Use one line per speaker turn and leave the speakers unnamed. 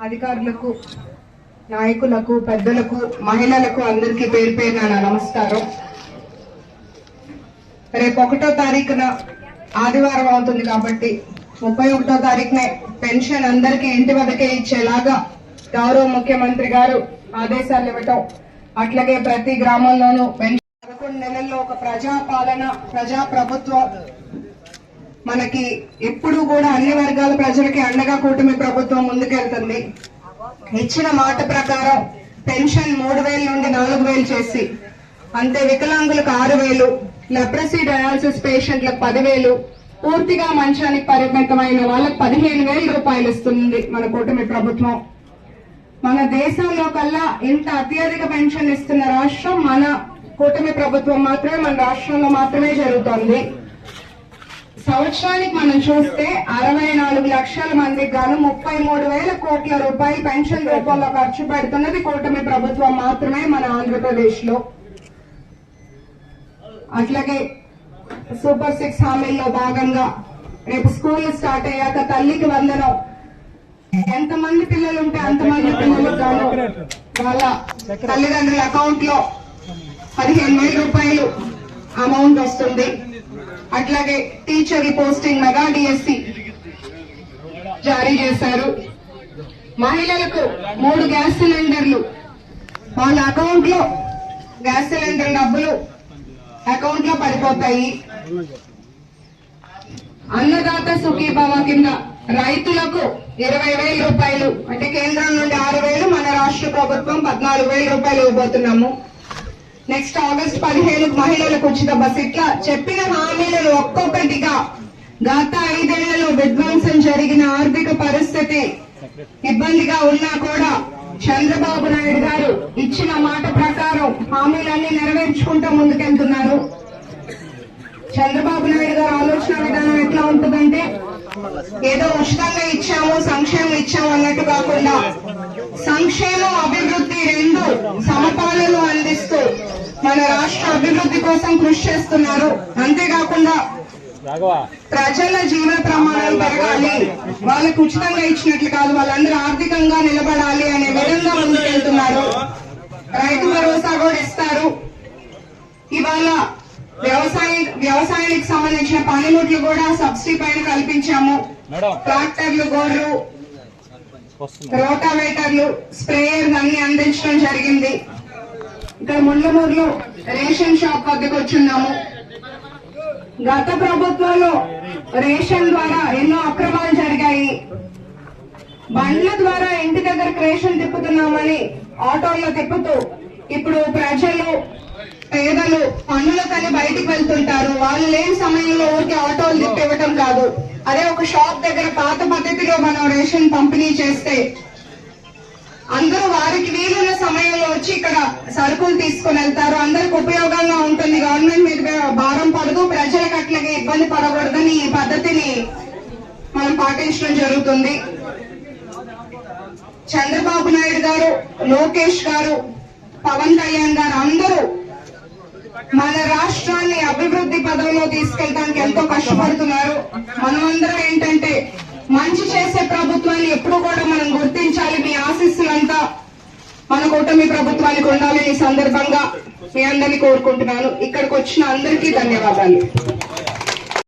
అధికారులకు నాయకులకు పెద్దలకు మహిళలకు అందరికీ పేరు పేరు నా నమస్కారం. రేపు ఒకటో తారీఖున ఆదివారం అవుతుంది కాబట్టి ముప్పై ఒకటో తారీఖునే పెన్షన్ అందరికీ ఇంటి వద్దకే ఇచ్చేలాగా గౌరవ ముఖ్యమంత్రి గారు ఆదేశాలు ఇవ్వటం అట్లాగే ప్రతి గ్రామంలోనూ పెన్షన్ పదకొండు నెలల్లో ఒక ప్రజా పాలన ప్రజా ప్రభుత్వం మనకి ఎప్పుడు కూడా అన్ని వర్గాల ప్రజలకి అండగా కూటమి ప్రభుత్వం ముందుకెళ్తుంది. ఇచ్చిన మాట ప్రకారం పెన్షన్ మూడు వేల నుండి నాలుగు వేలు చేసి అంతే వికలాంగులకు ఆరు వేలు లెప్రసీ డయాలసిస్ పేషెంట్లకు పదివేలు పూర్తిగా మంచానికి పరిమితమైన వాళ్ళకి పదిహేను వేల రూపాయలు ఇస్తుంది మన కూటమి ప్రభుత్వం. మన దేశంలో కల్లా ఇంత అత్యధిక పెన్షన్ ఇస్తున్న రాష్ట్రం మన కూటమి ప్రభుత్వం మాత్రమే మన రాష్ట్రంలో మాత్రమే జరుగుతోంది. సంవత్సరానికి మనం చూస్తే అరవై నాలుగు లక్షల మందికి గాను ముప్పై మూడు వేల కోట్ల రూపాయలు పెన్షన్ రూపంలో ఖర్చు పెడుతున్నది కూటమి ప్రభుత్వం మాత్రమే మన ఆంధ్రప్రదేశ్లో అట్లాగే సూపర్ సిక్స్ హామీల్లో భాగంగా రేపు స్కూల్ స్టార్ట్ అయ్యాక తల్లికి వందనం. ఎంతమంది పిల్లలు ఉంటే అంతమంది పిల్లలు గాను వాళ్ళ తల్లిదండ్రుల అకౌంట్లో పదిహేను వేల రూపాయలు అమౌంట్ వస్తుంది. అట్లాగే టీచర్ పోస్టింగ్ మెగా డిఎస్సి జారీ చేశారు. మహిళలకు మూడు గ్యాస్ సిలిండర్లు. వాళ్ళ అకౌంట్లో గ్యాస్ సిలిండర్ డబ్బులు అకౌంట్లో పడిపోతాయి. అన్నదాత సుఖీభావ కింద రైతులకు ఇరవై వేల రూపాయలు అంటే కేంద్రం నుండి ఆరు వేలు మన రాష్ట్ర ప్రభుత్వం పద్నాలుగు వేల రూపాయలు ఇవ్వబోతున్నాము. నెక్స్ట్ ఆగస్ట్ పదిహేను మహిళలకు ఉచిత బస్ ఇట్లా చెప్పిన హామీలను ఒక్కొక్కటిగా గత ఐదేళ్ళలో విధ్వంసం జరిగిన ఆర్థిక పరిస్థితి ఇబ్బందిగా ఉన్నా కూడా చంద్రబాబు నాయుడు గారు ఇచ్చిన మాట ప్రకారం హామీలన్నీ నెరవేర్చుకుంటూ ముందుకెళ్తున్నారు. చంద్రబాబు నాయుడు గారు ఆలోచన విధానం ఎట్లా ఉంటుందంటే ఏదో ఉచితంగా ఇచ్చాము సంక్షేమం ఇచ్చాము అన్నట్టు కాకుండా సంక్షేమం అభివృద్ధి రెండు సమపాలను అందిస్తూ మన రాష్ట్ర అభివృద్ధి కోసం కృషి చేస్తున్నారు. అంతేకాకుండా ప్రజల జీవన ప్రమాణాలు పెరగాలి. వాళ్ళకు ఉచితంగా ఇచ్చినట్లు కాదు వాళ్ళందరూ ఆర్థికంగా నిలబడాలి అనే విధంగా ముందుకెళ్తున్నారు. రైతు భరోసా కూడా ఇస్తారు. ఇవాళ వ్యవసాయ వ్యవసాయానికి సంబంధించిన పనిముట్లు కూడా సబ్సిడీ పైన కల్పించాము. ట్రాక్టర్లు గోర్లు రోటావేటర్లు స్ప్రేయర్ అన్ని అందించడం జరిగింది. ఇక్కడ ముండ్లమూరులో రేషన్ షాప్ వద్దకు వచ్చున్నాము గత ప్రభుత్వంలో రేషన్ ద్వారా ఎన్నో అక్రమాలు జరిగాయి. బండ్ల ద్వారా ఇంటి దగ్గర రేషన్ తిప్పుతున్నామని ఆటోల్లో తిప్పుతూ ఇప్పుడు ప్రజలు పేదలు పనులకని బయటికి వెళ్తుంటారు. వాళ్ళు లేని సమయంలో ఊరికి ఆటోలు తిప్పివ్వటం కాదు. అదే ఒక షాప్ దగ్గర పాత పద్ధతిలో మనం రేషన్ పంపిణీ చేస్తే అందరూ వారికి వీలున్న సమయంలో వచ్చి ఇక్కడ సరుకులు తీసుకుని వెళ్తారు అందరికి ఉపయోగంగా ఉంటుంది. గవర్నమెంట్ మీద భారం పడదు. ప్రజలకు అట్లాగే ఇబ్బంది పడకూడదని ఈ పద్ధతిని మనం పాటించడం జరుగుతుంది. చంద్రబాబు నాయుడు గారు లోకేష్ గారు పవన్ కళ్యాణ్ గారు అందరూ మన రాష్ట్రాన్ని అభివృద్ధి పదంలో తీసుకెళ్ళడానికి ఎంతో కష్టపడుతున్నారు. మనమందరం ఏంటంటే మంచి చేసే ప్రభుత్వాన్ని ఎప్పుడు కూడా మనం గుర్తి మన కూటమి ప్రభుత్వానికి ఉండాలని ఈ సందర్భంగా మీ అందరినీ కోరుకుంటున్నాను. ఇక్కడికి వచ్చిన అందరికీ ధన్యవాదాలు.